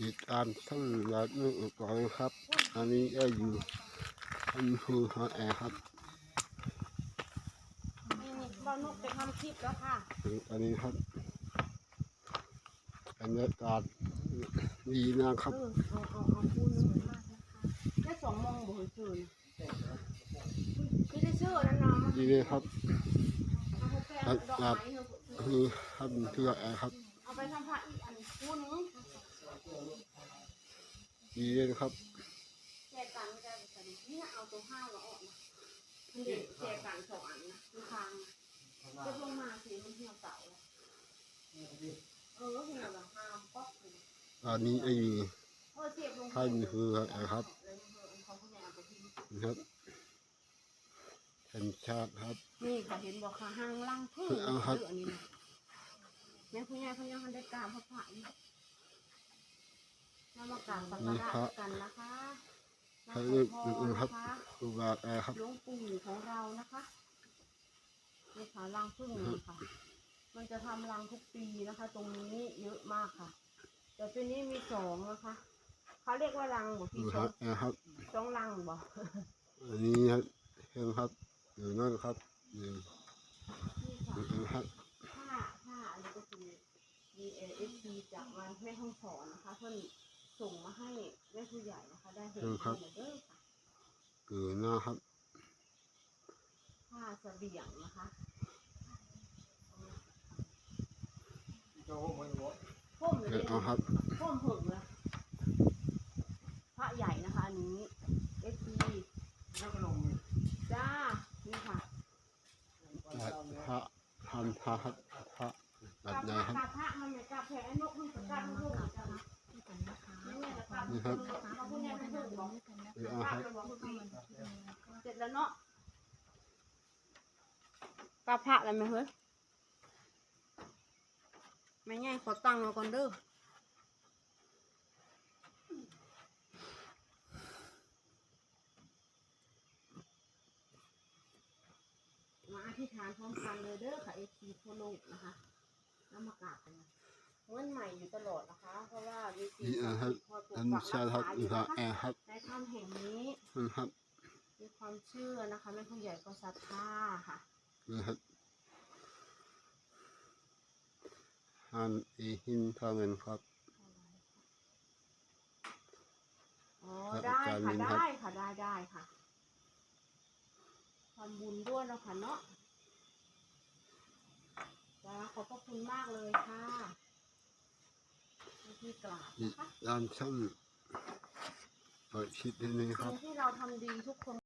ติดตามช่องยอดนึกก่อนครับ อันนี้ก็อยู่อำเภอฮอแอร์ครับนี่นี่บอนุกไปทำคลิปแล้วค่ะ อันนี้ครับบรรยากาศดีนะครับเออเอาเอาเอาพูดนึงมากนะคะแค่สองโมงบ่เฉยๆพี่ได้เชื่อแล้วนะมันดีเลยครับเอาไปแปลงดอกไม้เถอะคือท่านเพื่อแอร์ครับ เอาไปทำผ้าอีกอันพูดนึง ดีเลยนะครับแจกกันไม่ได้แต่เนี่ยเอาตัวห้าวเราออกนะมันเด็กแจกกันสองอันนะลูกค้างนะจะลงมาสิมันเหี่ยวเสาแล้วเออเหี่ยวละห้ามป๊อกเลยอันนี้ก็อยู่เออเสียบลงท่านเพื่อแอร์ครับเลยเออเขาผู้ใหญ่เอาไปทิ้งนะครับแห่งชาติครับ นี่ค่ะเห็นบอกค่ะห้างล่างพึ่งเอาครับอันนี้นะแม่ผู้ใหญ่เขายังได้กราบพระพระ อยู่เรามากราบสักการะกันนะคะใครเลือกอื่นครับนะคะครูบาแอร์ครับ หลวงปู่ของเรานะคะนี่ค่ะรังพึ่งนี่ค่ะมันจะทำรังทุกปีนะคะ ตรงนี้เยอะมากค่ะ แต่ปีนี้มีสองนะคะเขาเรียกว่ารังบ่ครูพี่ชบามแอร์ครับสองรังบ่อันนี้ครับเห็นครับอยู่นั่นครับอยู่นี่ค่ะอยู่ครับผ้าผ้าอันนี้ก็คือ D A S C จากมันแม่ห้องสอนนะคะเพื่อน ส่งมาให้แม่ผู้ใหญ่นะคะ ได้เห็นเด้อค่ะอยู่หน้าครับ ผ้าเสบียงนะคะพ่มเลยเห็นเอาครับพ่มหึงเลยผ้าใหญ่นะคะอันนี้ S C จ้า นี่ค่ะพระทำพระครับพระแบบใหญ่ครับกาบผ้ามันไม่กาบแผลนกมันจะกาบทุกอย่างนะนี่ แม่จะกาบนี่ครับเขาพูดยังไม่ถูกบอกเห็นเอาครับเสร็จแล้วเนาะกาบผ้าอะไรไหมเฮ้ยไม่ง่ายขอตังค์มาก่อนเด้อมาอธิษฐานพร้อมกันเลยเด้อค่ะเอฟซีทั่วโลกนะคะน้ำมากราบกันนะเงินใหม่อยู่ตลอดนะคะ เพราะว่ามีสิ่งนี่นะครับค อยปกอันปักชารักครับษาออยู่ยู่ทานะแอคะร์ครับในถ้ำแห่งนี้นะครับมีความเชื่อนะคะแม่ผู้ใหญ่ก็ศรัทธาค่ะนะครับฮันอีหินทาเงินครับอ๋อครับได้อาจารย์ค่ะมินครับได้ค่ะได้ได้ค่ะทำบุญด้วยเนาะค่ะเนาะจ้าขอบพระคุณมากเลยค่ะ ที่กราบนี่นะคะด้านช่างเปิดชิดที่นี่ครัสิ่บงที่เราทำดีทุกคน